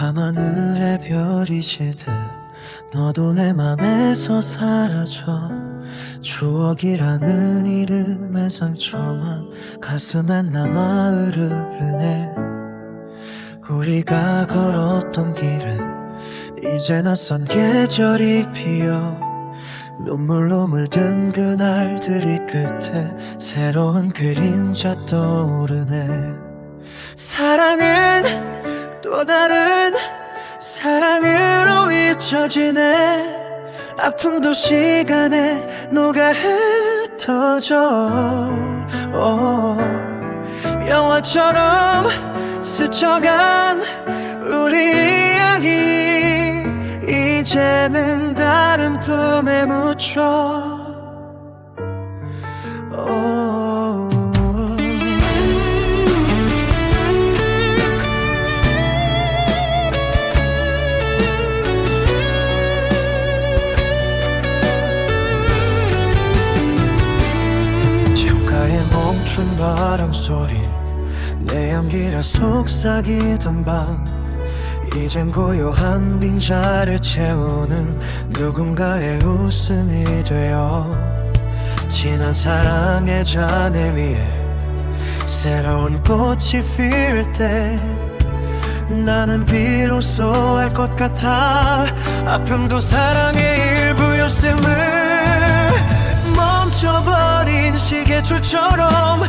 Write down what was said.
밤의 별이 지듯 너도 내 맘에서 사라져. 추억이라는 이름의 상처만 가슴엔 남아 흐르네. 우리가 걸었던 길은 이제 낯선 계절이 피어 눈물로 물든 그날들이 끝에 새로운 그림자 떠오르네. 사랑은 또 다른 사랑으로 잊혀지네. 아픔도 시간에 녹아 흩어져. 오, 영화처럼 스쳐간 우리 이야기. 이제는 다른 품에 묻혀. 오. 멈춘 바람 소리 내 연기라 속삭이던 밤. 이젠 고요한 빈자를 채우는 누군가의 웃음이 되어 지난 사랑의 잔해 위에 새로운 꽃이 필 때 나는 비로소 알 것 같아. 아픔도 사랑의 일부였음을 멈춰버린 시계줄처럼